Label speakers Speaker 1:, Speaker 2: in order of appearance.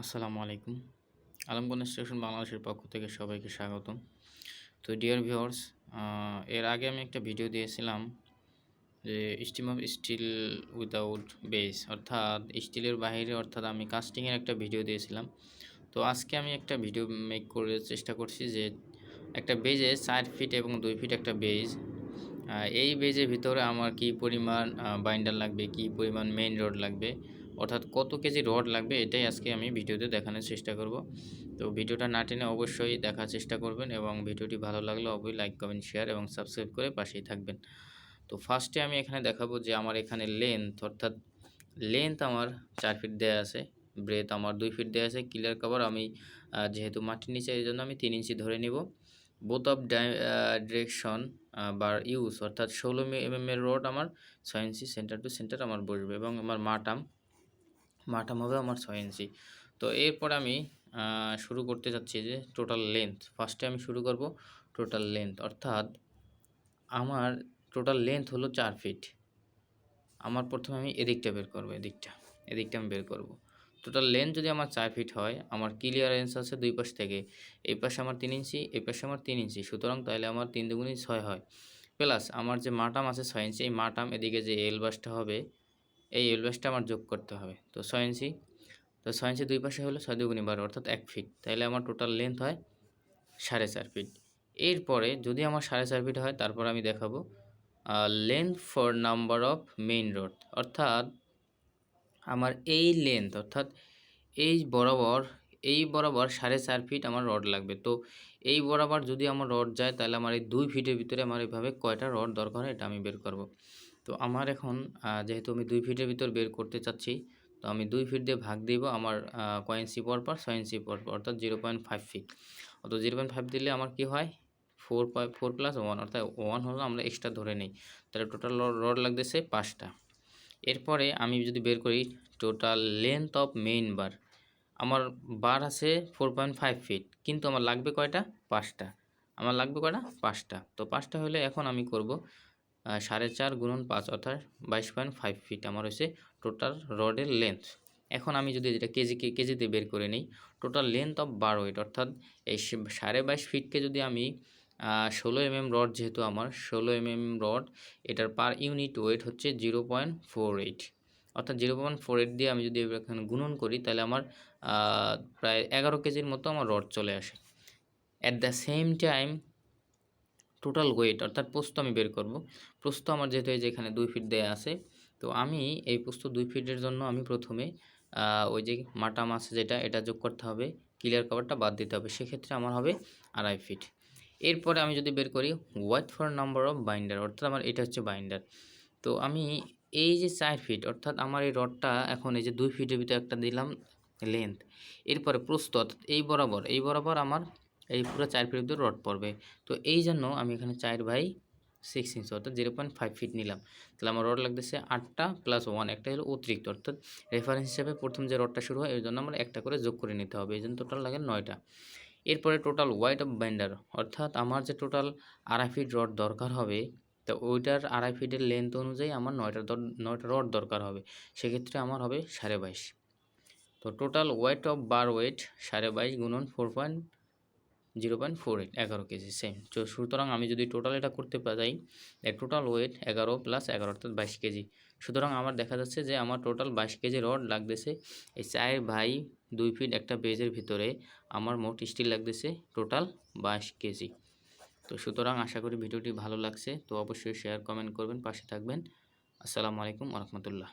Speaker 1: আসসালামু আলাইকুম। আলম স্টেশন বাংলাদেশের পক্ষ থেকে সবাইকে স্বাগতম। তো ডিয়ার ভিউয়ার্স এর আগে আমি একটা ভিডিও দিয়েছিলাম যে steam of steel without base, অর্থাৎ স্টিলের বাইরে অর্থাৎ আমি কাস্টিংয়ের একটা ভিডিও দিয়েছিলাম। তো আজকে আমি একটা ভিডিও মেক করে চেষ্টা করছি যে একটা বেজে চার ফিট এবং দুই ফিট একটা বেজ এই বেজের ভিতরে আমার কি পরিমাণ বাইন্ডার লাগবে, কি পরিমাণ মেইন রড লাগবে অর্থাৎ কত কেজি রড লাগবে এটাই আজকে আমি ভিডিওতে দেখানোর চেষ্টা করব। তো ভিডিওটা না টেনে অবশ্যই দেখার চেষ্টা করবেন এবং ভিডিওটি ভালো লাগলে অবশ্যই লাইক কমেন্ট শেয়ার এবং সাবস্ক্রাইব করে পাশেই থাকবেন। তো ফার্স্টে আমি এখানে দেখাবো যে আমার এখানে লেন্থ অর্থাৎ লেন্থ আমার চার ফিট দেওয়া আছে ব্রেথ আমার দুই ফিট দেওয়া আছে ক্লিয়ার কভার আমি যেহেতু মাটির নিচে এই জন্য আমি তিন ইঞ্চি ধরে নিব। বোথ অফ ডিরেকশন বা ইউজ অর্থাৎ ষোলো এম এর রোড আমার ছয় ইঞ্চি সেন্টার টু সেন্টার আমার বসবে এবং আমার মাটাম মাটাম হবে আমার ছয় ইঞ্চি। তো এরপর আমি শুরু করতে চাচ্ছি যে টোটাল লেন্থ ফার্স্টে আমি শুরু করব টোটাল লেন্থ অর্থাৎ আমার টোটাল লেন্থ হলো চার ফিট আমার প্রথমে আমি এদিকটা বের করব, এদিকটা। এদিকটা আমি বের করব। টোটাল লেন্থ যদি আমার চার ফিট হয়, আমার ক্লিয়ারেন্স আছে দুই পাশ থেকে। এই পাশে আমার তিন ইঞ্চি, এই পাশে আমার তিন ইঞ্চি। সুতরাং তাহলে আমার তিন দুগুণই ছয় হয়। প্লাস আমার যে মাটাম আছে ছয় ইঞ্চি, এই মাটাম এদিকে যে এল বাসটা হবে এই এল বাসটা আমার যোগ করতে হবে। তো ছয় ইঞ্চি, তো ছয় ইঞ্চি দুই পাশে হলো ছয় দুগুণি বারো, অর্থাৎ এক ফিট তাহলে আমার টোটাল লেন্থ হয় সাড়ে চার ফিট এরপরে যদি আমার সাড়ে চার ফিট হয়, তারপর আমি দেখাবো length for number of main rod অর্থাৎ আমার এই লেন্থ অর্থাৎ এই বরাবর এই বরাবর সাড়ে চার ফিট আমার রড লাগবে। তো এই বরাবর যদি আমার রড যায় তাহলে আমার এই দুই ফিটের ভিতরে আমার এইভাবে কয়টা রড দরকার হয়, এটা আমি বের করব। তো আমার এখন যেহেতু আমি দুই ফিটের ভিতর বের করতে চাচ্ছি, তো আমি দুই ফিট দিয়ে ভাগ দিব আমার কয়েন্সি পর পর, ছয় ইঞ্চি পর পর, অর্থাৎ জিরো পয়েন্ট ফাইভ ফিট অত জিরো পয়েন্ট ফাইভ দিলে আমার কি হয়? Four point four plus one অর্থাৎ ওয়ান হলো আমরা এক্সট্রা ধরে নিই। তাহলে টোটাল রড লাগতেছে পাঁচটা। এরপরে আমি যদি বের করি total length of main bar আমার বার আছে ফোর পয়েন্ট ফাইভ ফিট কিন্তু আমার লাগবে কয়টা? পাঁচটা। আমার লাগবে কয়টা? পাঁচটা। তো পাঁচটা হলে এখন আমি করব সাড়ে চার গুণন পাঁচ অর্থাৎ বাইশ পয়েন্ট ফাইভ ফিট আমার হচ্ছে টোটাল রডের লেন্থ এখন আমি যদি যেটা কেজি কেজিতে বের করে নিই total length of bar weight অর্থাৎ এই সাড়ে বাইশ ফিটকে যদি আমি ষোলো এমএম রড যেহেতু আমার, ষোলো এমএম রড এটার পার ইউনিট ওয়েট হচ্ছে জিরো পয়েন্ট ফোর এইট অর্থাৎ জিরো পয়েন্ট ফোর এইট দিয়ে আমি যদি এখানে গুণন করি, তাহলে আমার প্রায় এগারো কেজির মতো আমার রড চলে আসে। At the same time total weight অর্থাৎ পোস্ত আমি বের করব। পোস্ত আমার যেহেতু এই যে এখানে দুই ফিট দেয়া আছে, তো আমি এই পোস্ত দুই ফিটের জন্য আমি প্রথমে ওই যে মাটা মাছ যেটা, এটা যোগ করতে হবে ক্লিয়ার কভারটা বাদ দিতে হবে। সেক্ষেত্রে আমার হবে আড়াই ফিট এরপরে আমি যদি বের করি weight for number of binder অর্থাৎ আমার এটা হচ্ছে বাইন্ডার তো আমি এই যে চার ফিট অর্থাৎ আমার এই রডটা এখন এই যে দুই ফিটের ভিতরে একটা দিলাম লেন্থ এরপরে প্রস্ত অর্থাৎ এই বরাবর এই বরাবর আমার এই পুরো চার ফিট ভিতরে রড পড়বে। তো এই জন্য আমি এখানে চার বাই সিক্স ইঞ্চ অর্থাৎ জিরো পয়েন্ট ফাইভ ফিট নিলাম। তাহলে আমার রড লাগতেছে আটটা প্লাস ওয়ান একটা হলো অতিরিক্ত, অর্থাৎ রেফারেন্স হিসাবে প্রথম যে রডটা শুরু হয় এই জন্য আমার একটা করে যোগ করে নিতে হবে। এই জন্য টোটাল লাগে নয়টা এরপরে টোটাল ওয়াইট অফ বাইন্ডার অর্থাৎ আমার যে টোটাল আড়াই ফিট রড দরকার হবে, তো ওইটার আড়াই ফিটের লেন্থ অনুযায়ী আমার নয়টা নয়টা রড দরকার হবে। সেক্ষেত্রে আমার হবে সাড়ে বাইশ। তো total weight of bar weight সাড়ে বাইশ গুণন four point zero point four eight এগারো কেজি সেম তো সুতরাং আমি যদি টোটাল এটা করতে যাই টোটাল ওয়েট এগারো প্লাস এগারো, অর্থাৎ বাইশ কেজি। সুতরাং আমার দেখা যাচ্ছে যে আমার টোটাল বাইশ কেজি রড লাগতেছে এই চার ভাই দুই ফিট একটা পেজের ভিতরে। আমার মোট স্টিল লাগতেছে টোটাল বাইশ কেজি। তো সুতরাং আশা করি ভিডিওটি ভালো লাগছে। তো অবশ্যই শেয়ার কমেন্ট করবেন, পাশে থাকবেন। আসসালামু আলাইকুম রহমতুল্লাহ।